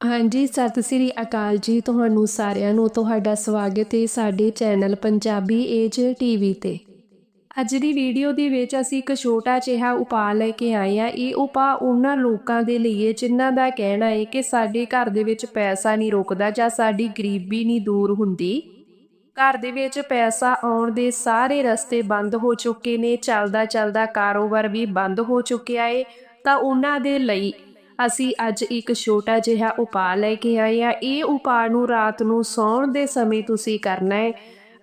ਹਾਂਜੀ, ਸਤਿ ਸ੍ਰੀ ਅਕਾਲ ਜੀ ਤੁਹਾਨੂੰ ਸਾਰਿਆਂ ਨੂੰ, ਤੁਹਾਡਾ ਸਵਾਗਤ ਹੈ ਸਾਡੇ ਚੈਨਲ ਪੰਜਾਬੀ ਏਜ ਟੀਵੀ ਤੇ। ਅੱਜ ਦੀ ਵੀਡੀਓ ਦੇ ਵਿੱਚ ਅਸੀਂ ਇੱਕ ਛੋਟਾ ਜਿਹਾ ਉਪਾਅ ਲੈ ਕੇ ਆਏ ਆ ਇਹ ਉਪਾਅ ਉਹਨਾਂ ਲੋਕਾਂ ਦੇ ਲਈ ਹੈ ਜਿਨ੍ਹਾਂ ਦਾ ਕਹਿਣਾ ਹੈ ਕਿ ਸਾਡੇ ਘਰ ਦੇ ਵਿੱਚ ਪੈਸਾ ਨਹੀਂ ਰੁਕਦਾ ਜਾਂ ਸਾਡੀ ਗਰੀਬੀ ਨਹੀਂ ਦੂਰ ਹੁੰਦੀ। ਘਰ ਦੇ ਵਿੱਚ ਪੈਸਾ ਆਉਣ ਦੇ ਸਾਰੇ ਰਸਤੇ ਬੰਦ ਹੋ ਚੁੱਕੇ ਨੇ ਚੱਲਦਾ ਚੱਲਦਾ ਕਾਰੋਬਾਰ ਵੀ ਬੰਦ ਹੋ ਚੁੱਕਿਆ ਏ ਤਾਂ ਉਹਨਾਂ ਦੇ ਲਈ ਅਸੀਂ ਅੱਜ ਇੱਕ ਛੋਟਾ ਜਿਹਾ ਉਪਾਅ ਲੈ ਕੇ ਆਏ ਆ ਇਹ ਉਪਾਅ ਨੂੰ ਰਾਤ ਨੂੰ ਸੌਣ ਦੇ ਸਮੇਂ ਤੁਸੀਂ ਕਰਨਾ ਹੈ।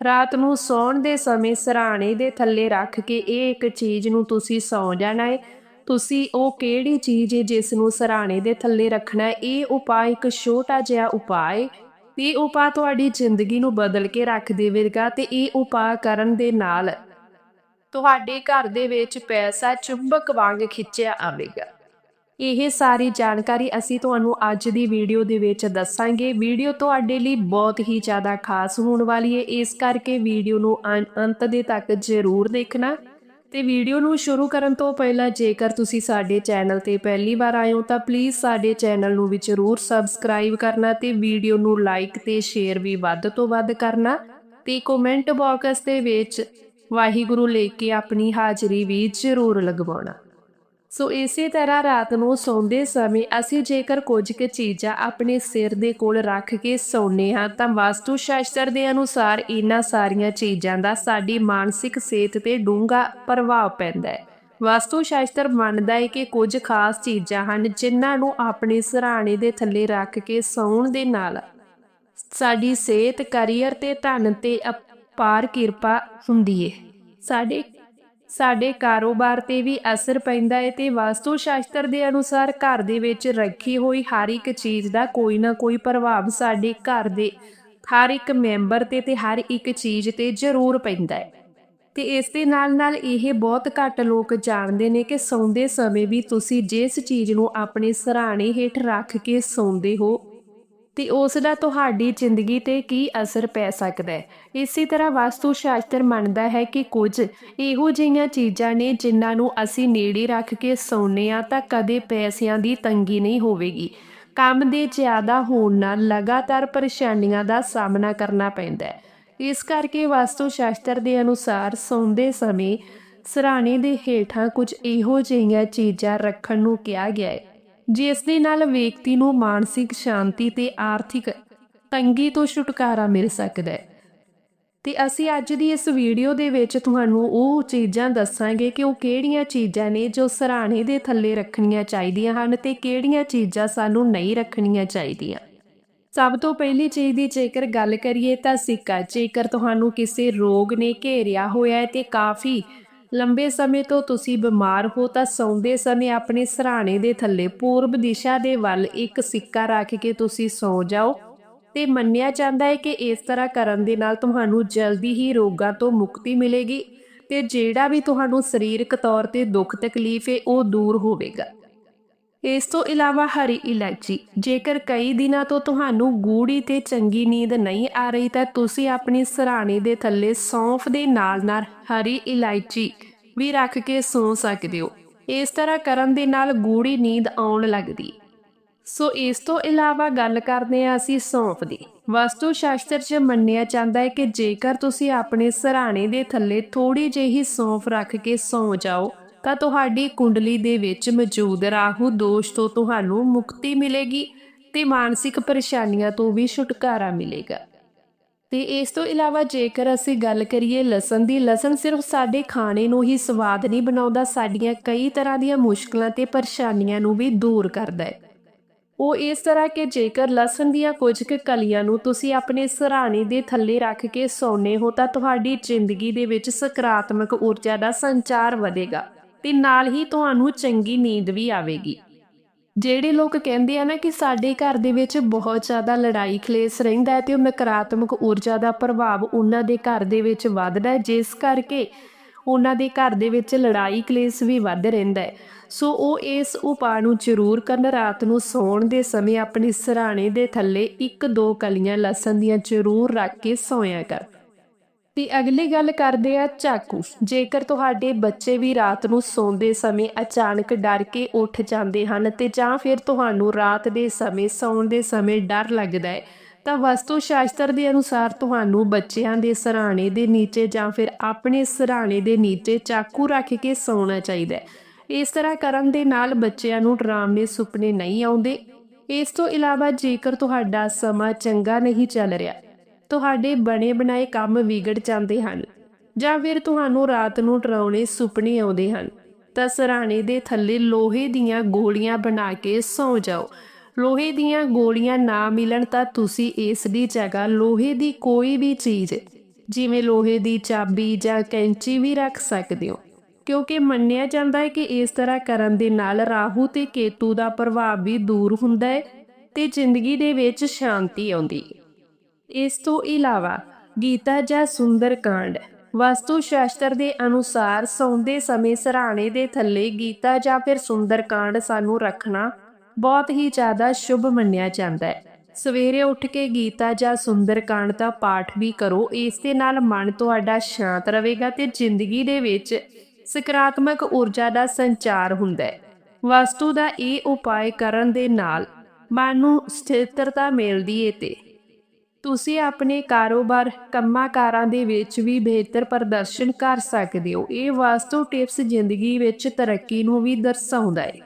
ਰਾਤ ਨੂੰ ਸੌਣ ਦੇ ਸਮੇਂ ਸਰਾਣੇ ਦੇ ਥੱਲੇ ਰੱਖ ਕੇ ਇਹ ਇੱਕ ਚੀਜ਼ ਨੂੰ ਤੁਸੀਂ ਸੌਂ ਜਾਣਾ ਹੈ। ਤੁਸੀਂ ਉਹ ਕਿਹੜੀ ਚੀਜ਼ ਹੈ ਜਿਸ ਨੂੰ ਸਰਾਣੇ ਦੇ ਥੱਲੇ ਰੱਖਣਾ ਇਹ ਉਪਾਅ ਇੱਕ ਛੋਟਾ ਜਿਹਾ ਉਪਾਅ ਹੈ। ਇਹ ਉਪਾਅ ਤੁਹਾਡੀ ਜ਼ਿੰਦਗੀ ਨੂੰ ਬਦਲ ਕੇ ਰੱਖ ਦੇਵੇਗਾ ਤੇ ਇਹ ਉਪਾਅ ਕਰਨ ਦੇ ਨਾਲ ਤੁਹਾਡੇ ਘਰ ਦੇ ਵਿੱਚ ਪੈਸਾ ਚੁੰਬਕ ਵਾਂਗ ਖਿੱਚਿਆ ਆਵੇਗਾ। ਇਹ ਸਾਰੀ ਜਾਣਕਾਰੀ ਅਸੀਂ ਤੁਹਾਨੂੰ ਅੱਜ ਦੀ ਵੀਡੀਓ ਦੇ ਵਿੱਚ ਦੱਸਾਂਗੇ। ਵੀਡੀਓ ਤੁਹਾਡੇ ਲਈ ਬਹੁਤ ਹੀ ਜ਼ਿਆਦਾ ਖਾਸ ਹੋਣ ਵਾਲੀ ਹੈ। ਇਸ ਕਰਕੇ ਵੀਡੀਓ ਨੂੰ ਅੰਤ ਦੇ ਤੱਕ ਜ਼ਰੂਰ ਦੇਖਣਾ। ਤੇ ਵੀਡੀਓ ਨੂੰ ਸ਼ੁਰੂ ਕਰਨ ਤੋਂ ਪਹਿਲਾਂ ਜੇਕਰ ਤੁਸੀਂ ਸਾਡੇ ਚੈਨਲ ਤੇ ਪਹਿਲੀ ਵਾਰ ਆਏ ਹੋ, ਤਾਂ ਪਲੀਜ਼ ਸਾਡੇ ਚੈਨਲ ਨੂੰ ਵੀ ਜ਼ਰੂਰ ਸਬਸਕ੍ਰਾਈਬ ਕਰਨਾ ਤੇ ਵੀਡੀਓ ਨੂੰ ਲਾਈਕ ਤੇ ਸ਼ੇਅਰ ਵੀ ਵੱਧ ਤੋਂ ਵੱਧ ਕਰਨਾ। ਤੇ ਕਮੈਂਟ ਬਾਕਸ ਦੇ ਵਿੱਚ ਵਾਹਿਗੁਰੂ ਲੈ ਕੇ ਆਪਣੀ ਹਾਜ਼ਰੀ ਵੀ ਜ਼ਰੂਰ ਲਗਵਾਉਣਾ। ਸੋ ਇਸੇ ਤਰ੍ਹਾਂ ਰਾਤ ਨੂੰ ਸੌਂਦੇ ਸਮੇਂ ਅਸੀਂ ਜੇਕਰ ਕੁਝ ਕੁ ਚੀਜ਼ਾਂ ਆਪਣੇ ਸਿਰ ਦੇ ਕੋਲ ਰੱਖ ਕੇ ਸੌਂਦੇ ਹਾਂ, ਤਾਂ ਵਾਸਤੂ ਸ਼ਾਸਤਰ ਦੇ ਅਨੁਸਾਰ ਇਹਨਾਂ ਸਾਰੀਆਂ ਚੀਜ਼ਾਂ ਦਾ ਸਾਡੀ ਮਾਨਸਿਕ ਸਿਹਤ ਤੇ ਡੂੰਘਾ ਪ੍ਰਭਾਵ ਪੈਂਦਾ ਹੈ। ਵਾਸਤੂ ਸ਼ਾਸਤਰ ਮੰਨਦਾ ਹੈ ਕਿ ਕੁਝ ਖਾਸ ਚੀਜ਼ਾਂ ਹਨ ਜਿਨ੍ਹਾਂ ਨੂੰ ਆਪਣੇ ਸਰਾਣੇ ਦੇ ਥੱਲੇ ਰੱਖ ਕੇ ਸੌਣ ਦੇ ਨਾਲ ਸਾਡੀ ਸਿਹਤ, ਕੈਰੀਅਰ ਤੇ ਧਨ ਤੇ ਅਪਾਰ ਕਿਰਪਾ ਹੁੰਦੀ ਹੈ। ਸਾਡੇ ਸਾਡੇ ਕਾਰੋਬਾਰ ਤੇ ਵੀ ਅਸਰ ਪੈਂਦਾ ਹੈ ਤੇ ਵਾਸਤੂ ਸ਼ਾਸਤਰ ਦੇ ਅਨੁਸਾਰ ਘਰ ਦੇ ਵਿੱਚ ਰੱਖੀ ਹੋਈ ਹਰ ਇੱਕ ਚੀਜ਼ ਦਾ ਕੋਈ ਨਾ ਕੋਈ ਪ੍ਰਭਾਵ ਸਾਡੇ ਘਰ ਦੇ, ਹਰ ਇੱਕ ਮੈਂਬਰ ਤੇ ਤੇ ਹਰ ਇੱਕ ਚੀਜ਼ ਤੇ ਜ਼ਰੂਰ ਪੈਂਦਾ ਹੈ ਤੇ ਇਸ ਦੇ ਨਾਲ ਨਾਲ ਇਹ ਬਹੁਤ ਘੱਟ ਲੋਕ ਜਾਣਦੇ ਨੇ ਕਿ ਸੌਂਦੇ ਸਮੇਂ ਵੀ ਤੁਸੀਂ ਜਿਸ ਚੀਜ਼ ਨੂੰ ਆਪਣੇ ਸਰਾਣੇ ਹੇਠ ਰੱਖ ਕੇ ਸੌਂਦੇ ਹੋ ਤੇ ਉਸ ਦਾ ਤੁਹਾਡੀ ਜ਼ਿੰਦਗੀ ਤੇ ਕੀ ਅਸਰ ਪੈ ਸਕਦਾ ਹੈ? ਇਸੇ ਤਰ੍ਹਾਂ ਵਾਸਤੂ ਸ਼ਾਸਤਰ ਮੰਨਦਾ ਹੈ ਕਿ ਕੁਝ ਇਹੋ ਜਿਹੀਆਂ ਚੀਜ਼ਾਂ ਨੇ ਜਿਨ੍ਹਾਂ ਨੂੰ ਅਸੀਂ ਨੇੜੇ ਰੱਖ ਕੇ ਸੌਂਨੇ ਆ ਤਾਂ ਕਦੇ ਪੈਸਿਆਂ ਦੀ ਤੰਗੀ ਨਹੀਂ ਹੋਵੇਗੀ। ਕੰਮ ਦੇ ਜ਼ਿਆਦਾ ਹੋਣ ਨਾਲ ਲਗਾਤਾਰ ਪਰੇਸ਼ਾਨੀਆਂ ਦਾ ਸਾਹਮਣਾ ਕਰਨਾ ਪੈਂਦਾ ਹੈ। ਇਸ ਕਰਕੇ ਵਾਸਤੂ ਸ਼ਾਸਤਰ ਦੇ ਅਨੁਸਾਰ ਸੌਂਦੇ ਸਮੇਂ ਸਰਾਣੇ ਦੇ ਹੇਠਾਂ ਕੁਝ ਇਹੋ ਜਿਹੀਆਂ ਚੀਜ਼ਾਂ ਰੱਖਣ ਨੂੰ ਕਿਹਾ ਗਿਆ ਹੈ। ਜਿਸ ਦੇ ਨਾਲ ਵਿਅਕਤੀ ਨੂੰ ਮਾਨਸਿਕ ਸ਼ਾਂਤੀ ਤੇ ਆਰਥਿਕ ਤੰਗੀ ਤੋਂ ਛੁਟਕਾਰਾ ਮਿਲ ਸਕਦਾ ਹੈ। ਤੇ ਅਸੀਂ ਅੱਜ ਦੀ ਇਸ ਵੀਡੀਓ ਦੇ ਵਿੱਚ ਤੁਹਾਨੂੰ ਉਹ ਚੀਜ਼ਾਂ ਦੱਸਾਂਗੇ ਕਿ ਉਹ ਕਿਹੜੀਆਂ ਚੀਜ਼ਾਂ ਨੇ ਜੋ ਸਰਾਣੇ ਦੇ ਥੱਲੇ ਰੱਖਣੀਆਂ ਚਾਹੀਦੀਆਂ ਹਨ ਤੇ ਕਿਹੜੀਆਂ ਚੀਜ਼ਾਂ ਸਾਨੂੰ ਨਹੀਂ ਰੱਖਣੀਆਂ ਚਾਹੀਦੀਆਂ। ਸਭ ਤੋਂ ਪਹਿਲੀ ਚੀਜ਼ ਦੀ ਜੇਕਰ ਗੱਲ ਕਰੀਏ ਤਾਂ ਸਿੱਕਾ, ਜੇਕਰ ਤੁਹਾਨੂੰ ਕਿਸੇ ਰੋਗ ਨੇ ਘੇਰਿਆ ਹੋਇਆ ਹੈ ਤੇ ਕਾਫੀ ਲੰਬੇ ਸਮੇਂ ਤੋਂ ਤੁਸੀਂ ਬਿਮਾਰ ਹੋ ਤਾਂ ਸੌਂਦੇ ਸਮੇਂ ਆਪਣੇ ਸਰਾਣੇ ਦੇ ਥੱਲੇ ਪੂਰਬ ਦਿਸ਼ਾ ਦੇ ਵੱਲ ਇੱਕ ਸਿੱਕਾ ਰੱਖ ਕੇ ਤੁਸੀਂ ਸੌਂ ਜਾਓ। ਤੇ ਮੰਨਿਆ ਜਾਂਦਾ ਹੈ ਕਿ ਇਸ ਤਰ੍ਹਾਂ ਕਰਨ ਦੇ ਨਾਲ ਤੁਹਾਨੂੰ ਜਲਦੀ ਹੀ ਰੋਗਾਂ ਤੋਂ ਮੁਕਤੀ ਮਿਲੇਗੀ ਤੇ ਜਿਹੜਾ ਵੀ ਤੁਹਾਨੂੰ ਸਰੀਰਕ ਤੌਰ ਤੇ ਦੁੱਖ ਤਕਲੀਫ ਹੈ, ਉਹ ਦੂਰ ਹੋਵੇਗਾ। ਇਸ ਤੋਂ ਇਲਾਵਾ ਹਰੀ ਇਲਾਇਚੀ, ਜੇਕਰ ਕਈ ਦਿਨਾਂ ਤੋਂ ਤੁਹਾਨੂੰ ਗੂੜੀ ਤੇ ਚੰਗੀ ਨੀਂਦ ਨਹੀਂ ਆ ਰਹੀ ਤਾਂ ਤੁਸੀਂ ਆਪਣੀ ਸਰਾਣੇ ਦੇ ਥੱਲੇ ਸੌਂਫ ਦੇ ਨਾਲ-ਨਾਲ ਹਰੀ ਇਲਾਇਚੀ ਵੀ ਰੱਖ ਕੇ ਸੌਂ ਸਕਦੇ ਹੋ। ਇਸ ਤਰ੍ਹਾਂ ਕਰਨ ਦੇ ਨਾਲ ਗੂੜੀ ਨੀਂਦ ਆਉਣ ਲੱਗਦੀ। ਸੋ ਇਸ ਤੋਂ ਇਲਾਵਾ ਗੱਲ ਕਰਦੇ ਹਾਂ ਅਸੀਂ ਸੌਂਫ ਦੀ। ਵਸਤੂ ਸ਼ਾਸਤਰ 'ਚ ਮੰਨਿਆ ਜਾਂਦਾ ਹੈ ਕਿ ਜੇਕਰ ਤੁਸੀਂ ਆਪਣੇ ਸਰਾਣੇ ਦੇ ਥੱਲੇ ਥੋੜੀ ਜਿਹੀ ਸੌਂਫ ਰੱਖ ਕੇ ਸੌਂ ਜਾਓ ਤਾਂ ਤੁਹਾਡੀ ਕੁੰਡਲੀ ਦੇ ਵਿੱਚ ਮੌਜੂਦ ਰਾਹੂ ਦੋਸ਼ ਤੋਂ ਤੁਹਾਨੂੰ ਮੁਕਤੀ ਮਿਲੇਗੀ ਤੇ ਮਾਨਸਿਕ ਪਰੇਸ਼ਾਨੀਆਂ ਤੋਂ ਵੀ ਛੁਟਕਾਰਾ ਮਿਲੇਗਾ। ਤੇ ਇਸ ਤੋਂ ਇਲਾਵਾ ਜੇਕਰ ਅਸੀਂ ਗੱਲ ਕਰੀਏ ਲਸਣ ਦੀ, ਲਸਣ ਸਿਰਫ ਸਾਡੇ ਖਾਣੇ ਨੂੰ ਹੀ ਸਵਾਦ ਨਹੀਂ ਬਣਾਉਂਦਾ, ਸਾਡੀਆਂ ਕਈ ਤਰ੍ਹਾਂ ਦੀਆਂ ਮੁਸ਼ਕਲਾਂ ਤੇ ਪਰੇਸ਼ਾਨੀਆਂ ਨੂੰ ਵੀ ਦੂਰ ਕਰਦਾ ਹੈ। ਉਹ ਇਸ ਤਰ੍ਹਾਂ ਕਿ ਜੇਕਰ ਲਸਣ ਦੀਆਂ ਕੁਝ ਕੁ ਕਲੀਆਂ ਨੂੰ ਤੁਸੀਂ ਆਪਣੇ ਸਰਾਣੇ ਦੇ ਥੱਲੇ ਰੱਖ ਕੇ ਸੌਂਨੇ ਹੋ, ਤਾਂ ਤੁਹਾਡੀ ਜ਼ਿੰਦਗੀ ਦੇ ਵਿੱਚ ਸਕਾਰਾਤਮਕ ਊਰਜਾ ਦਾ ਸੰਚਾਰ ਵਧੇਗਾ। ਤੇ ਨਾਲ ਹੀ ਤੁਹਾਨੂੰ ਚੰਗੀ ਨੀਂਦ ਵੀ ਆਵੇਗੀ। ਜਿਹੜੇ ਲੋਕ ਕਹਿੰਦੇ ਆ ਨਾ ਕਿ ਸਾਡੇ ਘਰ ਦੇ ਵਿੱਚ ਬਹੁਤ ਜ਼ਿਆਦਾ ਲੜਾਈ ਖਲੇਸ ਰਹਿੰਦਾ ਹੈ ਤੇ ਉਹ ਨਕਾਰਾਤਮਕ ਊਰਜਾ ਦਾ ਪ੍ਰਭਾਵ ਉਹਨਾਂ ਦੇ ਘਰ ਦੇ ਵਿੱਚ ਵੱਧਦਾ ਹੈ, ਜਿਸ ਕਰਕੇ ਉਹਨਾਂ ਦੇ ਘਰ ਦੇ ਵਿੱਚ ਲੜਾਈ ਕਲੇਸ਼ ਵੀ ਵੱਧ ਰਹਿੰਦਾ ਹੈ। ਸੋ ਉਹ ਇਸ ਉਪਾਅ ਨੂੰ ਜ਼ਰੂਰ ਕਰਨ, ਰਾਤ ਨੂੰ ਸੌਣ ਦੇ ਸਮੇਂ ਆਪਣੀ ਸਰਾਣੇ ਦੇ ਥੱਲੇ ਇੱਕ ਦੋ ਕਲੀਆਂ ਲਸਣ ਦੀਆਂ ਜ਼ਰੂਰ ਰੱਖ ਕੇ ਸੌਂਇਆ ਕਰ। ਤੇ ਅਗਲੀ ਗੱਲ ਕਰਦੇ ਆ ਚਾਕੂ। ਜੇਕਰ ਤੁਹਾਡੇ ਬੱਚੇ ਵੀ ਰਾਤ ਨੂੰ ਸੌਂਦੇ ਸਮੇਂ ਅਚਾਨਕ ਡਰ ਕੇ ਉੱਠ ਜਾਂਦੇ ਹਨ ਤੇ ਜਾਂ ਫਿਰ ਤੁਹਾਨੂੰ ਰਾਤ ਦੇ ਸਮੇਂ ਸੌਣ ਦੇ ਸਮੇਂ ਡਰ ਲੱਗਦਾ ਹੈ, ਤਾਂ ਵਸਤੂ ਸ਼ਾਸਤਰ ਦੇ ਅਨੁਸਾਰ ਤੁਹਾਨੂੰ ਬੱਚਿਆਂ ਦੇ ਸਰਾਣੇ ਦੇ ਨੀਚੇ ਜਾਂ ਫਿਰ ਆਪਣੇ ਸਰਾਣੇ ਦੇ ਨੀਚੇ ਚਾਕੂ ਰੱਖ ਕੇ ਸੌਣਾ ਚਾਹੀਦਾ ਹੈ। ਇਸ ਤਰ੍ਹਾਂ ਕਰਨ ਦੇ ਨਾਲ ਬੱਚਿਆਂ ਨੂੰ ਡਰਾਵਨੇ ਸੁਪਨੇ ਨਹੀਂ ਆਉਂਦੇ। ਇਸ ਤੋਂ ਇਲਾਵਾ ਜੇਕਰ ਤੁਹਾਡਾ ਸਮਾਂ ਚੰਗਾ ਨਹੀਂ ਚੱਲ ਰਿਹਾ ਤੁਹਾਡੇ ਬਣੇ ਬਣਾਏ ਕੰਮ ਵਿਗੜ ਜਾਂਦੇ ਹਨ ਜਾਂ ਫਿਰ ਤੁਹਾਨੂੰ ਰਾਤ ਨੂੰ ਡਰਾਉਣੇ ਸੁਪਨੇ ਆਉਂਦੇ ਹਨ। ਤਾਂ ਸਰਾਣੇ ਦੇ ਥੱਲੇ ਲੋਹੇ ਦੀਆਂ ਗੋਲੀਆਂ ਬਣਾ ਕੇ ਸੌ ਜਾਓ। ਲੋਹੇ ਦੀਆਂ ਗੋਲੀਆਂ ਨਾ ਮਿਲਣ ਤਾਂ ਤੁਸੀਂ ਇਸ ਦੀ ਜਗ੍ਹਾ ਲੋਹੇ ਦੀ ਕੋਈ ਵੀ ਚੀਜ਼, ਜਿਵੇਂ ਲੋਹੇ ਦੀ ਚਾਬੀ ਜਾਂ ਕੈਂਚੀ ਵੀ ਰੱਖ ਸਕਦੇ ਹੋ। ਕਿਉਂਕਿ ਮੰਨਿਆ ਜਾਂਦਾ ਹੈ ਕਿ ਇਸ ਤਰ੍ਹਾਂ ਕਰਨ ਦੇ ਨਾਲ ਰਾਹੂ ਤੇ ਕੇਤੂ ਦਾ ਪ੍ਰਭਾਵ ਵੀ ਦੂਰ ਹੁੰਦਾ ਹੈ ਤੇ ਜ਼ਿੰਦਗੀ ਦੇ ਵਿੱਚ ਸ਼ਾਂਤੀ ਆਉਂਦੀ ਹੈ। ਇਸ ਤੋਂ ਇਲਾਵਾ ਗੀਤਾ ਜਾਂ ਸੁੰਦਰ ਕਾਂਡ। ਵਸਤੂ ਸ਼ਾਸਤਰ ਦੇ ਅਨੁਸਾਰ ਸੌਂਦੇ ਸਮੇਂ ਸਰਾਣੇ ਦੇ ਥੱਲੇ ਗੀਤਾ ਜਾਂ ਫਿਰ ਸੁੰਦਰ ਕਾਂਡ ਸਾਨੂੰ ਰੱਖਣਾ ਬਹੁਤ ਹੀ ਜ਼ਿਆਦਾ ਸ਼ੁਭ ਮੰਨਿਆ ਜਾਂਦਾ ਹੈ। ਸਵੇਰੇ ਉੱਠ ਕੇ ਗੀਤਾ ਜਾਂ ਸੁੰਦਰ ਕਾਂਡ ਦਾ ਪਾਠ ਵੀ ਕਰੋ, ਇਸ ਦੇ ਨਾਲ ਮਨ ਤੁਹਾਡਾ ਸ਼ਾਂਤ ਰਹੇਗਾ ਤੇ ਜ਼ਿੰਦਗੀ ਦੇ ਵਿੱਚ ਸਕਾਰਾਤਮਕ ਊਰਜਾ ਦਾ ਸੰਚਾਰ ਹੁੰਦਾ ਹੈ। ਵਸਤੂ ਦਾ ਇਹ ਉਪਾਅ ਕਰਨ ਦੇ ਨਾਲ ਮਨ ਨੂੰ ਸਥਿਰਤਾ ਮਿਲਦੀ ਏ ਤੇ ਤੁਸੀਂ ਆਪਣੇ ਕਾਰੋਬਾਰ ਕੰਮਾਂ-ਕਾਰਾਂ ਦੇ ਵਿੱਚ ਵੀ ਬਿਹਤਰ ਪ੍ਰਦਰਸ਼ਨ ਕਰ ਸਕਦੇ ਹੋ। ਇਹ ਵਾਸਤੂ ਟਿਪਸ ਜ਼ਿੰਦਗੀ ਵਿੱਚ ਤਰੱਕੀ ਨੂੰ ਵੀ ਦਰਸਾਉਂਦਾ ਹੈ।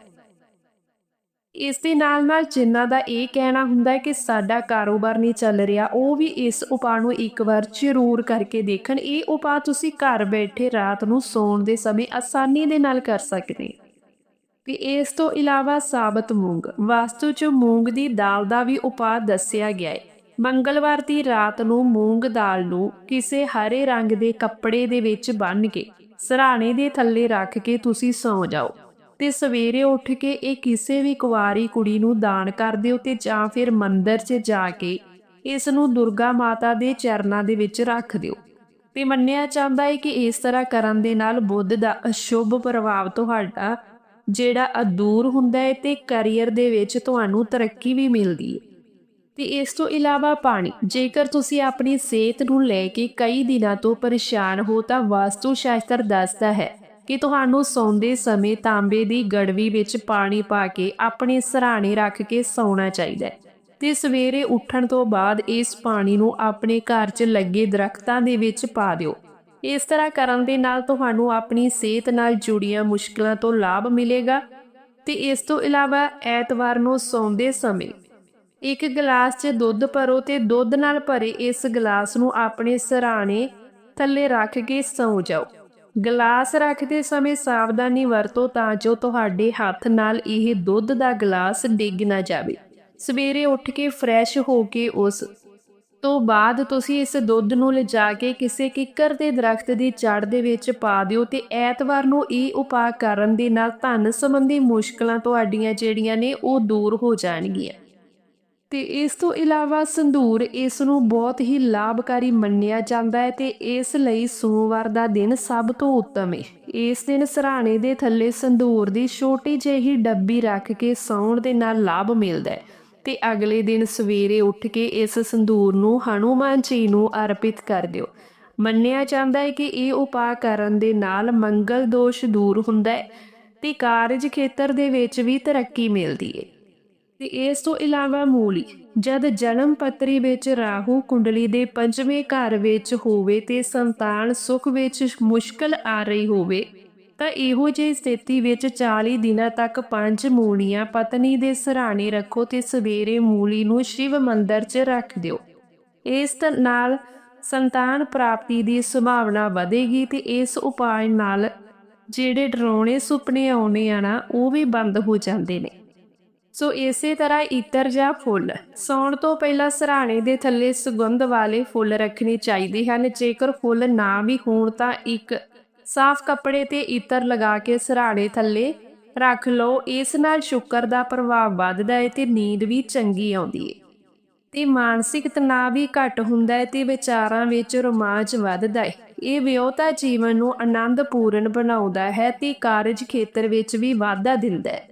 ਇਸ ਦੇ ਨਾਲ ਨਾਲ ਜਿਨ੍ਹਾਂ ਦਾ ਇਹ ਕਹਿਣਾ ਹੁੰਦਾ ਹੈ ਕਿ ਸਾਡਾ ਕਾਰੋਬਾਰ ਨਹੀਂ ਚੱਲ ਰਿਹਾ, ਉਹ ਵੀ ਇਸ ਉਪਾਅ ਨੂੰ ਇੱਕ ਵਾਰ ਜ਼ਰੂਰ ਕਰਕੇ ਦੇਖਣ। ਇਹ ਉਪਾਅ ਤੁਸੀਂ ਘਰ ਬੈਠੇ ਰਾਤ ਨੂੰ ਸੌਣ ਦੇ ਸਮੇਂ ਆਸਾਨੀ ਦੇ ਨਾਲ ਕਰ ਸਕਦੇ ਹੋ। ਤੇ ਇਸ ਤੋਂ ਇਲਾਵਾ ਸਾਬਤ ਮੂੰਗ। ਵਾਸਤੂ 'ਚ ਮੂੰਗ ਦੀ ਦਾਲ ਦਾ ਵੀ ਉਪਾਅ ਦੱਸਿਆ ਗਿਆ ਹੈ। ਮੰਗਲਵਾਰ ਦੀ ਰਾਤ ਨੂੰ ਮੂੰਗ ਦਾਲ ਨੂੰ ਕਿਸੇ ਹਰੇ ਰੰਗ ਦੇ ਕੱਪੜੇ ਦੇ ਵਿੱਚ ਬੰਨ੍ਹ ਕੇ, ਸਰਾਣੇ ਦੇ ਥੱਲੇ ਰੱਖ ਕੇ ਤੁਸੀਂ ਸੌਂ ਜਾਓ ਤੇ ਸਵੇਰੇ ਉੱਠ ਕੇ ਇਹ ਕਿਸੇ ਵੀ ਕੁਵਾਰੀ ਕੁੜੀ ਨੂੰ ਦਾਨ ਕਰ ਦਿਓ ਤੇ ਜਾਂ ਫਿਰ ਮੰਦਿਰ 'ਚ ਜਾ ਕੇ ਇਸ ਨੂੰ ਦੁਰਗਾ ਮਾਤਾ ਦੇ ਚਰਨਾਂ ਦੇ ਵਿੱਚ ਰੱਖ ਦਿਓ। ਤੇ ਮੰਨਿਆ ਜਾਂਦਾ ਹੈ ਕਿ ਇਸ ਤਰ੍ਹਾਂ ਕਰਨ ਦੇ ਨਾਲ ਬੁੱਧ ਦਾ ਅਸ਼ੁਭ ਪ੍ਰਭਾਵ ਤੁਹਾਡਾ ਜਿਹੜਾ ਅਦੂਰ ਹੁੰਦਾ ਹੈ ਤੇ ਕੈਰੀਅਰ ਦੇ ਵਿੱਚ ਤੁਹਾਨੂੰ ਤਰੱਕੀ ਵੀ ਮਿਲਦੀ ਹੈ ਤੇ ਇਸ ਤੋਂ ਇਲਾਵਾ ਪਾਣੀ। ਜੇਕਰ ਤੁਸੀਂ ਆਪਣੀ ਸਿਹਤ ਨੂੰ ਲੈ ਕੇ ਕਈ ਦਿਨਾਂ ਤੋਂ ਪਰੇਸ਼ਾਨ ਹੋ, ਤਾਂ ਵਾਸਤੂ ਸ਼ਾਸਤਰ ਦੱਸਦਾ ਹੈ ਕਿ ਤੁਹਾਨੂੰ ਸੌਂਦੇ ਸਮੇਂ ਤਾਂਬੇ ਦੀ ਗੜਵੀ ਵਿੱਚ ਪਾਣੀ ਪਾ ਕੇ ਆਪਣੇ ਸਰਾਣੇ ਰੱਖ ਕੇ ਸੌਣਾ ਚਾਹੀਦਾ ਹੈ ਤੇ ਸਵੇਰੇ ਉੱਠਣ ਤੋਂ ਬਾਅਦ ਇਸ ਪਾਣੀ ਨੂੰ ਆਪਣੇ ਘਰ 'ਚ ਲੱਗੇ ਦਰਖਤਾਂ ਦੇ ਵਿੱਚ ਪਾ ਦਿਓ। ਇਸ ਤਰ੍ਹਾਂ ਕਰਨ ਦੇ ਨਾਲ ਤੁਹਾਨੂੰ ਆਪਣੀ ਸਿਹਤ ਨਾਲ ਜੁੜੀਆਂ ਮੁਸ਼ਕਲਾਂ ਤੋਂ ਲਾਭ ਮਿਲੇਗਾ ਤੇ ਇਸ ਤੋਂ ਇਲਾਵਾ ਐਤਵਾਰ ਨੂੰ ਸੌਂਦੇ ਸਮੇਂ ਇੱਕ ਗਲਾਸ 'ਚ ਦੁੱਧ ਭਰੋ ਤੇ ਦੁੱਧ ਨਾਲ ਭਰੇ ਇਸ ਗਲਾਸ ਨੂੰ ਆਪਣੇ ਸਰਾਣੇ ਥੱਲੇ ਰੱਖ ਕੇ ਸੌਂ ਜਾਓ। ਗਲਾਸ ਰੱਖਦੇ ਸਮੇਂ ਸਾਵਧਾਨੀ ਵਰਤੋ ਤਾਂ ਜੋ ਤੁਹਾਡੇ ਹੱਥ ਨਾਲ ਇਹ ਦੁੱਧ ਦਾ ਗਲਾਸ ਡਿੱਗ ਨਾ ਜਾਵੇ। ਸਵੇਰੇ ਉੱਠ ਕੇ ਫਰੈਸ਼ ਹੋ ਕੇ ਉਸ ਤੋਂ ਬਾਅਦ ਤੁਸੀਂ ਇਸ ਦੁੱਧ ਨੂੰ ਲਿਜਾ ਕੇ ਕਿਸੇ ਕਿੱਕਰ ਦੇ ਦਰਖਤ ਦੀ ਜੜ ਦੇ ਵਿੱਚ ਪਾ ਦਿਓ ਤੇ ਐਤਵਾਰ ਨੂੰ ਇਹ ਉਪਾਅ ਕਰਨ ਦੇ ਨਾਲ ਧਨ ਸੰਬੰਧੀ ਮੁਸ਼ਕਲਾਂ ਤੁਹਾਡੀਆਂ ਜਿਹੜੀਆਂ ਨੇ ਉਹ ਦੂਰ ਹੋ ਜਾਣਗੀਆਂ। ਤੇ ਇਸ ਤੋਂ ਇਲਾਵਾ ਸੰਧੂਰ ਇਸ ਨੂੰ ਬਹੁਤ ਹੀ ਲਾਭਕਾਰੀ ਮੰਨਿਆ ਜਾਂਦਾ ਹੈ ਤੇ ਇਸ ਲਈ ਸੋਮਵਾਰ ਦਾ ਦਿਨ ਸਭ ਤੋਂ ਉੱਤਮ ਹੈ ਇਸ ਦਿਨ ਸਰਾਣੇ ਦੇ ਥੱਲੇ ਸੰਧੂਰ ਦੀ ਛੋਟੀ ਜਿਹੀ ਡੱਬੀ ਰੱਖ ਕੇ ਸੌਣ ਦੇ ਨਾਲ ਲਾਭ ਮਿਲਦਾ ਹੈ ਤੇ ਅਗਲੇ ਦਿਨ ਸਵੇਰੇ ਉੱਠ ਕੇ ਇਸ ਸੰਧੂਰ ਨੂੰ ਹਨੂਮਾਨ ਜੀ ਨੂੰ ਅਰਪਿਤ ਕਰ ਦਿਓ। ਮੰਨਿਆ ਜਾਂਦਾ ਹੈ ਕਿ ਇਹ ਉਪਾਅ ਕਰਨ ਦੇ ਨਾਲ ਮੰਗਲ ਦੋਸ਼ ਦੂਰ ਹੁੰਦਾ ਹੈ ਤੇ ਕਾਰਜ ਖੇਤਰ ਦੇ ਵਿੱਚ ਵੀ ਤਰੱਕੀ ਮਿਲਦੀ ਹੈ ਤੇ ਇਸ ਤੋਂ ਇਲਾਵਾ ਮੂਲੀ, ਜਦ ਜਨਮ ਪੱਤਰੀ ਵਿੱਚ ਰਾਹੂ ਕੁੰਡਲੀ ਦੇ ਪੰਜਵੇਂ ਘਰ ਵਿੱਚ ਹੋਵੇ ਤੇ ਸੰਤਾਨ ਸੁਖ ਵਿੱਚ ਮੁਸ਼ਕਲ ਆ ਰਹੀ ਹੋਵੇ, ਤਾਂ ਇਹੋ ਜਿਹੀ ਸਥਿਤੀ ਵਿੱਚ 40 ਦਿਨਾਂ ਤੱਕ ਪੰਜ ਮੂਲੀਆਂ ਪਤਨੀ ਦੇ ਸਰਾਣੇ ਰੱਖੋ ਤੇ ਸਵੇਰੇ ਮੂਲੀ ਨੂੰ ਸ਼ਿਵ ਮੰਦਰ 'ਚ ਰੱਖ ਦਿਓ। ਇਸ ਨਾਲ ਸੰਤਾਨ ਪ੍ਰਾਪਤੀ ਦੀ ਸੰਭਾਵਨਾ ਵਧੇਗੀ ਤੇ ਇਸ ਉਪਾਅ ਨਾਲ ਜਿਹੜੇ ਡਰਾਉਣੇ ਸੁਪਨੇ ਆਉਣੇ ਆ ਨਾ, ਉਹ ਵੀ ਬੰਦ ਹੋ ਜਾਂਦੇ ਨੇ। ਸੋ ਇਸੇ ਤਰ੍ਹਾਂ ਇਤਰ ਜਾਂ ਫੁੱਲ। ਸੌਣ ਤੋਂ ਪਹਿਲਾਂ ਸਰਾਣੇ ਦੇ ਥੱਲੇ ਸੁਗੰਧ ਵਾਲੇ ਫੁੱਲ ਰੱਖਣੇ ਚਾਹੀਦੇ ਹਨ। ਜੇਕਰ ਫੁੱਲ ਨਾ ਵੀ ਹੋਣ ਤਾਂ ਇੱਕ ਸਾਫ਼ ਕੱਪੜੇ ਤੇ ਇਤਰ ਲਗਾ ਕੇ ਸਰਾਣੇ ਥੱਲੇ ਰੱਖ ਲਓ। ਇਸ ਨਾਲ ਸ਼ੁਕਰ ਦਾ ਪ੍ਰਭਾਵ ਵੱਧਦਾ ਹੈ ਤੇ ਨੀਂਦ ਵੀ ਚੰਗੀ ਆਉਂਦੀ ਹੈ। ਤੇ ਮਾਨਸਿਕ ਤਣਾਅ ਵੀ ਘੱਟ ਹੁੰਦਾ ਹੈ ਤੇ ਵਿਚਾਰਾਂ ਵਿੱਚ ਰੋਮਾਂਚ ਵੱਧਦਾ ਹੈ। ਇਹ ਵਿਅਹਤਾ ਜੀਵਨ ਨੂੰ ਆਨੰਦਪੂਰਨ ਬਣਾਉਂਦਾ ਹੈ ਤੇ ਕਾਰਜ ਖੇਤਰ ਵਿੱਚ ਵੀ ਵਾਧਾ ਦਿੰਦਾ ਹੈ।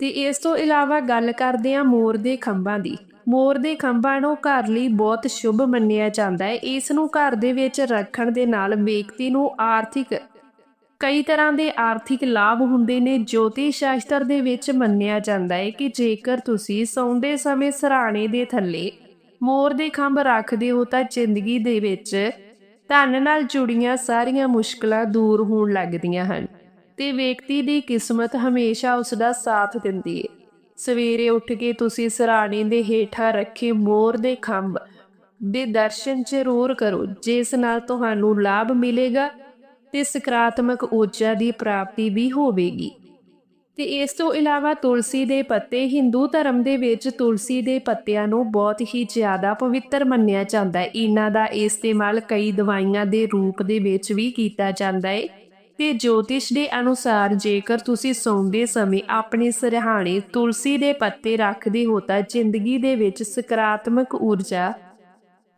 ਤੇ ਇਸ ਤੋਂ ਇਲਾਵਾ ਗੱਲ ਕਰਦੇ ਹਾਂ ਮੋਰ ਦੇ ਖੰਭਾਂ ਦੀ। ਮੋਰ ਦੇ ਖੰਭਾਂ ਨੂੰ ਘਰ ਲਈ ਬਹੁਤ ਸ਼ੁਭ ਮੰਨਿਆ ਜਾਂਦਾ ਹੈ। ਇਸ ਨੂੰ ਘਰ ਦੇ ਵਿੱਚ ਰੱਖਣ ਦੇ ਨਾਲ ਵਿਅਕਤੀ ਨੂੰ ਆਰਥਿਕ, ਕਈ ਤਰ੍ਹਾਂ ਦੇ ਆਰਥਿਕ ਲਾਭ ਹੁੰਦੇ ਨੇ ਜੋਤਿਸ਼ ਸ਼ਾਸਤਰ ਦੇ ਵਿੱਚ ਮੰਨਿਆ ਜਾਂਦਾ ਹੈ ਕਿ ਜੇਕਰ ਤੁਸੀਂ ਸੌਂਦੇ ਸਮੇਂ ਸਰਾਣੇ ਦੇ ਥੱਲੇ ਮੋਰ ਦੇ ਖੰਭ ਰੱਖਦੇ ਹੋ ਤਾਂ ਜ਼ਿੰਦਗੀ ਦੇ ਵਿੱਚ ਧਨ ਨਾਲ ਜੁੜੀਆਂ ਸਾਰੀਆਂ ਮੁਸ਼ਕਲਾਂ ਦੂਰ ਹੋਣ ਲੱਗਦੀਆਂ ਹਨ। ਤੇ ਵਿਅਕਤੀ ਦੀ ਕਿਸਮਤ ਹਮੇਸ਼ਾ ਉਸ ਦਾ ਸਾਥ ਦਿੰਦੀ ਹੈ ਸਵੇਰੇ ਉੱਠ ਕੇ ਤੁਸੀਂ ਸਰਾਣੇ ਦੇ ਹੇਠਾਂ ਰੱਖੇ ਮੋਰ ਦੇ ਖੰਭ ਦੇ ਦਰਸ਼ਨ ਜ਼ਰੂਰ ਕਰੋ, ਜਿਸ ਨਾਲ ਤੁਹਾਨੂੰ ਲਾਭ ਮਿਲੇਗਾ ਤੇ ਸਕਾਰਾਤਮਕ ਊਰਜਾ ਦੀ ਪ੍ਰਾਪਤੀ ਵੀ ਹੋਵੇਗੀ। ਤੇ ਇਸ ਤੋਂ ਇਲਾਵਾ ਤੁਲਸੀ ਦੇ ਪੱਤੇ ਹਿੰਦੂ ਧਰਮ ਦੇ ਵਿੱਚ ਤੁਲਸੀ ਦੇ ਪੱਤਿਆਂ ਨੂੰ ਬਹੁਤ ਹੀ ਜ਼ਿਆਦਾ ਪਵਿੱਤਰ ਮੰਨਿਆ ਜਾਂਦਾ ਹੈ ਇਹਨਾਂ ਦਾ ਇਸਤੇਮਾਲ ਕਈ ਦਵਾਈਆਂ ਦੇ ਰੂਪ ਦੇ ਵਿੱਚ ਵੀ ਕੀਤਾ ਜਾਂਦਾ ਹੈ ਤੇ ਜੋਤਿਸ਼ ਦੇ ਅਨੁਸਾਰ ਜੇਕਰ ਤੁਸੀਂ ਸੌਂਦੇ ਸਮੇਂ ਆਪਣੇ ਸਿਰਹਾਣੇ ਤੁਲਸੀ ਦੇ ਪੱਤੇ ਰੱਖਦੇ ਹੋ ਤਾਂ ਜ਼ਿੰਦਗੀ ਦੇ ਵਿੱਚ ਸਕਾਰਾਤਮਕ ਊਰਜਾ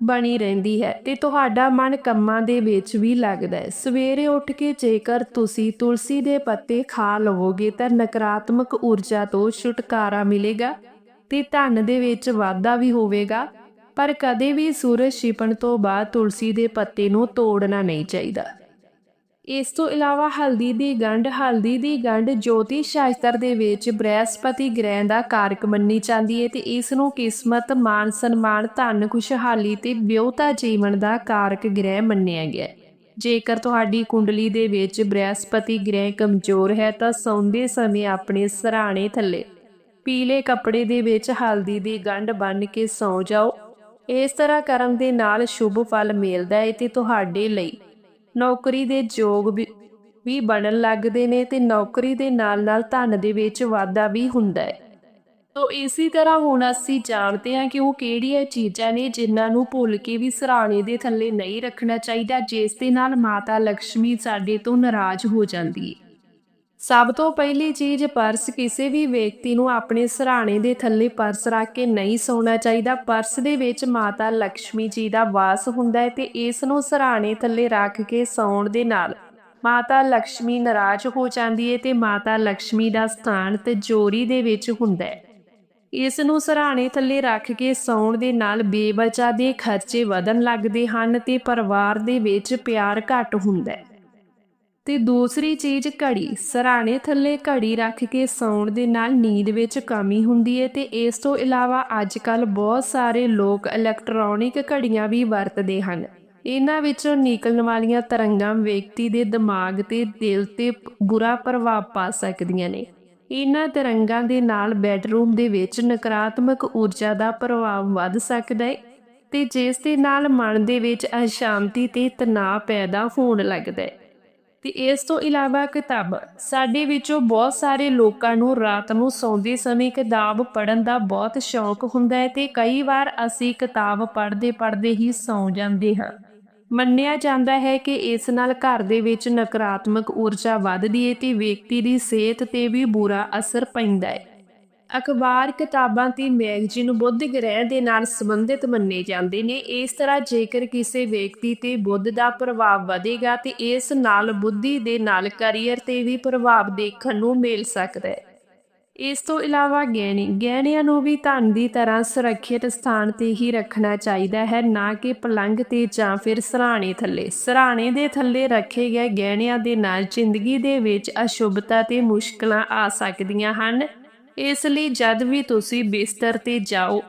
ਬਣੀ ਰਹਿੰਦੀ ਹੈ ਤੇ ਤੁਹਾਡਾ ਮਨ ਕੰਮਾਂ ਦੇ ਵਿੱਚ ਵੀ ਲੱਗਦਾ ਹੈ। ਸਵੇਰੇ ਉੱਠ ਕੇ ਜੇਕਰ ਤੁਸੀਂ ਤੁਲਸੀ ਦੇ ਪੱਤੇ ਖਾ ਲਵੋਗੇ ਤਾਂ ਨਕਾਰਾਤਮਕ ਊਰਜਾ ਤੋਂ ਛੁਟਕਾਰਾ ਮਿਲੇਗਾ ਤੇ ਧਨ ਦੇ ਵਿੱਚ ਵਾਧਾ ਵੀ ਹੋਵੇਗਾ, ਪਰ ਕਦੇ ਵੀ ਸੂਰਜ ਛਿਪਣ ਤੋਂ ਬਾਅਦ ਤੁਲਸੀ ਦੇ ਪੱਤੇ ਨੂੰ ਤੋੜਨਾ ਨਹੀਂ ਚਾਹੀਦਾ। ਇਸ ਤੋਂ ਇਲਾਵਾ ਹਲਦੀ ਦੀ ਗੰਢ, ਹਲਦੀ ਦੀ ਗੰਢ ਜੋਤੀ ਸ਼ਾਸਤਰ ਦੇ ਵਿੱਚ ਬ੍ਰਹਿਸਪਤੀ ਗ੍ਰਹਿ ਦਾ ਕਾਰਕ ਮੰਨੀ ਜਾਂਦੀ ਹੈ ਤੇ ਇਸ ਨੂੰ ਕਿਸਮਤ ਮਾਨ ਸਨਮਾਨ, ਧਨ, ਖੁਸ਼ਹਾਲੀ ਤੇ ਵਿਉਤਾ ਜੀਵਨ ਦਾ ਕਾਰਕ ਗ੍ਰਹਿ ਮੰਨਿਆ ਗਿਆ ਹੈ। ਜੇਕਰ ਤੁਹਾਡੀ ਕੁੰਡਲੀ ਦੇ ਵਿੱਚ ਬ੍ਰਹਿਸਪਤੀ ਗ੍ਰਹਿ ਕਮਜ਼ੋਰ ਹੈ ਤਾਂ ਸੌਂਦੇ ਸਮੇਂ ਆਪਣੇ ਸਰਾਣੇ ਥੱਲੇ ਪੀਲੇ ਕੱਪੜੇ ਦੇ ਵਿੱਚ ਹਲਦੀ ਦੀ ਗੰਢ ਬੰਨ੍ਹ ਕੇ ਸੌਂ ਜਾਓ ਇਸ ਤਰ੍ਹਾਂ ਕਰਨ ਦੇ ਨਾਲ ਸ਼ੁਭ ਫਲ ਮਿਲਦਾ ਹੈ ਤੇ ਤੁਹਾਡੇ ਲਈ ਨੌਕਰੀ ਦੇ ਯੋਗ ਵੀ ਬਣਨ ਲੱਗਦੇ ਨੇ ਤੇ ਨੌਕਰੀ ਦੇ ਨਾਲ-ਨਾਲ ਧਨ ਦੇ ਵਿੱਚ ਵਾਧਾ ਵੀ ਹੁੰਦਾ ਹੈ। ਤੋ ਇਸੇ ਤਰ੍ਹਾਂ ਹੁਣ ਅਸੀਂ ਜਾਣਦੇ ਹਾਂ ਕਿ ਉਹ ਕਿਹੜੀਆਂ ਚੀਜ਼ਾਂ ਨੇ ਜਿਨ੍ਹਾਂ ਨੂੰ ਭੁੱਲ ਕੇ ਵੀ ਸਰਾਣੇ ਦੇ ਥੱਲੇ ਨਹੀਂ ਰੱਖਣਾ ਚਾਹੀਦਾ, ਜਿਸ ਦੇ ਨਾਲ ਮਾਤਾ ਲక్ష్ਮੀ ਸਾਡੇ ਤੋਂ ਨਾਰਾਜ਼ ਹੋ ਜਾਂਦੀ ਹੈ। ਸਭ ਤੋਂ ਪਹਿਲੀ ਚੀਜ਼ ਪਰਸ ਕਿਸੇ ਵੀ ਵਿਅਕਤੀ ਨੂੰ ਆਪਣੇ ਸਰਾਣੇ ਦੇ ਥੱਲੇ ਪਰਸ ਰੱਖ ਕੇ ਨਹੀਂ ਸੌਣਾ ਚਾਹੀਦਾ। ਪਰਸ ਦੇ ਵਿੱਚ ਮਾਤਾ ਲక్ష్ਮੀ ਜੀ ਦਾ ਵਾਸ ਹੁੰਦਾ ਹੈ ਤੇ ਇਸ ਨੂੰ ਸਰਾਣੇ ਥੱਲੇ ਰੱਖ ਕੇ ਸੌਣ ਦੇ ਨਾਲ ਮਾਤਾ ਲక్ష్ਮੀ ਨਰਾਜ਼ ਹੋ ਜਾਂਦੀ ਹੈ ਤੇ ਮਾਤਾ ਲక్ష్ਮੀ ਦਾ ਸਥਾਨ ਤੇ ਜੋਰੀ ਦੇ ਵਿੱਚ ਹੁੰਦਾ ਹੈ। ਇਸ ਨੂੰ ਸਰਾਣੇ ਥੱਲੇ ਰੱਖ ਕੇ ਸੌਣ ਦੇ ਨਾਲ ਬੇਬਚਾ ਦੇ ਖਰਚੇ ਵਧਣ ਲੱਗਦੇ ਹਨ ਤੇ ਪਰਿਵਾਰ ਦੇ ਵਿੱਚ ਪਿਆਰ ਘਟ ਹੁੰਦਾ ਹੈ। ਤੇ ਦੂਸਰੀ ਚੀਜ਼ ਘੜੀ। ਸਰਾਣੇ ਥੱਲੇ ਘੜੀ ਰੱਖ ਕੇ ਸੌਣ ਦੇ ਨਾਲ ਨੀਂਦ ਵਿੱਚ ਕਮੀ ਹੁੰਦੀ ਹੈ ਤੇ ਇਸ ਤੋਂ ਇਲਾਵਾ ਅੱਜ-ਕੱਲ ਬਹੁਤ ਸਾਰੇ ਲੋਕ ਇਲੈਕਟ੍ਰੋਨਿਕ ਘੜੀਆਂ ਵੀ ਵਰਤਦੇ ਹਨ। ਇਹਨਾਂ ਵਿੱਚੋਂ ਨਿਕਲਣ ਵਾਲੀਆਂ ਤਰੰਗਾਂ ਵਿਅਕਤੀ ਦੇ ਦਿਮਾਗ ਤੇ ਦਿਲ ਤੇ ਬੁਰਾ ਪ੍ਰਭਾਵ ਪਾ ਸਕਦੀਆਂ ਨੇ। ਇਹਨਾਂ ਤਰੰਗਾਂ ਦੇ ਨਾਲ ਬੈਡਰੂਮ ਦੇ ਵਿੱਚ ਨਕਾਰਾਤਮਕ ਊਰਜਾ ਦਾ ਪ੍ਰਭਾਵ ਵੱਧ ਸਕਦਾ ਹੈ ਤੇ ਜਿਸ ਦੇ ਨਾਲ ਮਨ ਦੇ ਵਿੱਚ ਅਸ਼ਾਂਤੀ ਤੇ ਤਣਾਅ ਪੈਦਾ ਹੋਣ ਲੱਗਦਾ ਹੈ ਤੇ ਇਸ ਤੋਂ ਇਲਾਵਾ ਕਿਤਾਬ। ਸਾਡੇ ਵਿੱਚੋਂ ਬਹੁਤ ਸਾਰੇ ਲੋਕਾਂ ਨੂੰ ਰਾਤ ਨੂੰ ਸੌਂਦੇ ਸਮੇਂ ਕਿਤਾਬ ਪੜ੍ਹਨ ਦਾ ਬਹੁਤ ਸ਼ੌਂਕ ਹੁੰਦਾ ਹੈ ਤੇ ਕਈ ਵਾਰ ਅਸੀਂ ਕਿਤਾਬ ਪੜ੍ਹਦੇ ਪੜ੍ਹਦੇ ਹੀ ਸੌਂ ਜਾਂਦੇ ਹਾਂ। ਮੰਨਿਆ ਜਾਂਦਾ ਹੈ ਕਿ ਇਸ ਨਾਲ ਘਰ ਦੇ ਵਿੱਚ ਨਕਾਰਾਤਮਕ ਊਰਜਾ ਵੱਧਦੀ ਹੈ ਤੇ ਵਿਅਕਤੀ ਦੀ ਸਿਹਤ ਤੇ ਵੀ ਬੁਰਾ ਅਸਰ ਪੈਂਦਾ ਹੈ। ਅਖਬਾਰ ਕਿਤਾਬਾਂ ਤੇ ਮੈਗਜ਼ੀਨ ਬੁੱਧ ਗ੍ਰਹਿ ਦੇ ਨਾਲ ਸੰਬੰਧਿਤ ਮੰਨੇ ਜਾਂਦੇ ਨੇ। ਇਸ ਤਰ੍ਹਾਂ ਜੇਕਰ ਕਿਸੇ ਵਿਅਕਤੀ ਤੇ ਬੁੱਧ ਦਾ ਪ੍ਰਭਾਵ ਵਧੇਗਾ ਤੇ ਇਸ ਨਾਲ ਬੁੱਧੀ ਦੇ ਨਾਲ ਕੈਰੀਅਰ ਤੇ ਵੀ ਪ੍ਰਭਾਵ ਦੇਖਣ ਨੂੰ ਮਿਲ ਸਕਦਾ ਹੈ। ਇਸ ਤੋਂ ਇਲਾਵਾ ਗਹਿਣੇ, ਗਹਿਣਿਆਂ ਨੂੰ ਵੀ ਧਨ ਦੀ ਤਰ੍ਹਾਂ ਸੁਰੱਖਿਅਤ ਸਥਾਨ ਤੇ ਹੀ ਰੱਖਣਾ ਚਾਹੀਦਾ ਹੈ, ਨਾ ਕਿ ਪਲੰਗ ਤੇ ਜਾਂ ਫਿਰ ਸਰਾਣੇ ਥੱਲੇ। ਸਰਾਣੇ ਦੇ ਥੱਲੇ ਰੱਖੇ ਗਏ ਗਹਿਣਿਆਂ ਦੇ ਨਾਲ ਜ਼ਿੰਦਗੀ ਦੇ ਵਿੱਚ ਅਸ਼ੁਭਤਾ ਤੇ ਮੁਸ਼ਕਲਾਂ ਆ ਸਕਦੀਆਂ ਹਨ। ਇਸ ਲਈ ਜਦ ਵੀ ਤੁਸੀਂ ਬਿਸਤਰ ਤੇ ਜਾਓ,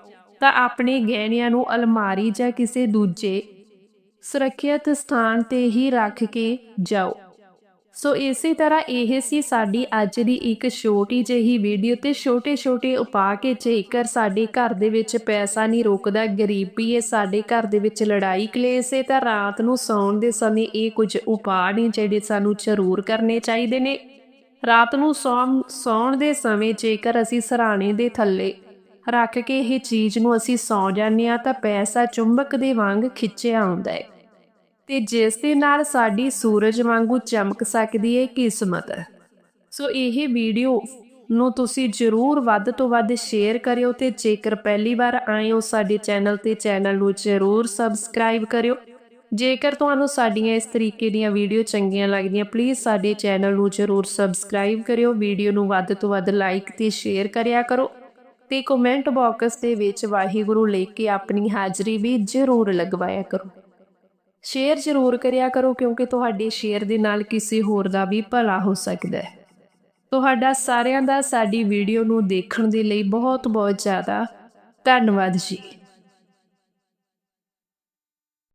ਤਾਂ ਆਪਣੇ ਗਹਿਣਿਆਂ ਨੂੰ ਅਲਮਾਰੀ ਜਾਂ ਕਿਸੇ ਦੂਜੇ ਸੁਰੱਖਿਅਤ ਸਥਾਨ ਤੇ ਹੀ ਰੱਖ ਕੇ ਜਾਓ। ਸੋ ਇਸੇ ਤਰ੍ਹਾਂ ਇਹ ਸੀ ਸਾਡੀ ਅੱਜ ਦੀ ਇੱਕ ਛੋਟੀ ਜਿਹੀ ਵੀਡੀਓ ਤੇ ਛੋਟੇ-ਛੋਟੇ ਉਪਾਅ ਕੇ ਜੇਕਰ ਸਾਡੇ ਘਰ ਦੇ ਵਿੱਚ ਪੈਸਾ ਨਹੀਂ ਰੁਕਦਾ, ਗਰੀਬੀ ਹੈ ਸਾਡੇ ਘਰ ਦੇ ਵਿੱਚ ਲੜਾਈ ਕਲੇਸ਼ ਹੈ ਤਾਂ ਰਾਤ ਨੂੰ ਸੌਣ ਦੇ ਸਮੇਂ ਇਹ ਕੁਝ ਉਪਾਅ ਨੇ ਜਿਹੜੇ ਸਾਨੂੰ ਜ਼ਰੂਰ ਕਰਨੇ ਚਾਹੀਦੇ ਨੇ। ਰਾਤ ਨੂੰ ਸੌਣ ਸੌਣ ਦੇ ਸਮੇਂ ਜੇਕਰ ਅਸੀਂ ਸਰਾਣੇ ਦੇ ਥੱਲੇ ਰੱਖ ਕੇ ਇਹ ਚੀਜ਼ ਨੂੰ ਅਸੀਂ ਸੌ ਜਾਂਦੇ ਆ ਤਾਂ ਪੈਸਾ ਚੁੰਬਕ ਦੇ ਵਾਂਗ ਖਿੱਚਿਆ ਆਉਂਦਾ ਹੈ। ਤੇ ਜਿਸ ਦੇ ਨਾਲ ਸਾਡੀ ਸੂਰਜ ਵਾਂਗੂ ਚਮਕ ਸਕਦੀ ਹੈ ਕਿਸਮਤ ਸੋ ਇਹ ਵੀਡੀਓ ਨੂੰ ਤੁਸੀਂ ਜਰੂਰ ਵੱਧ ਤੋਂ ਵੱਧ ਸ਼ੇਅਰ ਕਰਿਓ ਤੇ ਜੇਕਰ ਪਹਿਲੀ ਵਾਰ ਆਏ ਹੋ ਸਾਡੇ ਚੈਨਲ ਤੇ, ਚੈਨਲ ਨੂੰ ਜਰੂਰ ਸਬਸਕ੍ਰਾਈਬ ਕਰਿਓ। ਜੇਕਰ ਤੁਹਾਨੂੰ ਸਾਡੀਆਂ ਇਸ ਤਰੀਕੇ ਦੀਆਂ ਵੀਡੀਓ ਚੰਗੀਆਂ ਲੱਗਦੀਆਂ ਪਲੀਜ਼ ਸਾਡੇ ਚੈਨਲ ਨੂੰ ਜਰੂਰ ਸਬਸਕ੍ਰਾਈਬ ਕਰਿਓ, ਵੀਡੀਓ ਨੂੰ ਵੱਧ ਤੋਂ ਵੱਧ ਲਾਈਕ ਤੇ ਸ਼ੇਅਰ ਕਰਿਆ ਕਰੋ ਤੇ ਕਮੈਂਟ ਬਾਕਸ ਦੇ ਵਿੱਚ ਵਾਹਿਗੁਰੂ ਲਿਖ ਕੇ ਆਪਣੀ ਹਾਜ਼ਰੀ ਵੀ ਜ਼ਰੂਰ ਲਗਵਾਇਆ ਕਰੋ। ਸ਼ੇਅਰ ਜ਼ਰੂਰ ਕਰਿਆ ਕਰੋ ਕਿਉਂਕਿ ਤੁਹਾਡੇ ਸ਼ੇਅਰ ਦੇ ਨਾਲ ਕਿਸੇ ਹੋਰ ਦਾ ਵੀ ਭਲਾ ਹੋ ਸਕਦਾ ਹੈ। ਤੁਹਾਡਾ ਸਾਰਿਆਂ ਦਾ ਸਾਡੀ ਵੀਡੀਓ ਨੂੰ ਦੇਖਣ ਦੇ ਲਈ ਬਹੁਤ ਬਹੁਤ ਜ਼ਿਆਦਾ ਧੰਨਵਾਦ ਜੀ।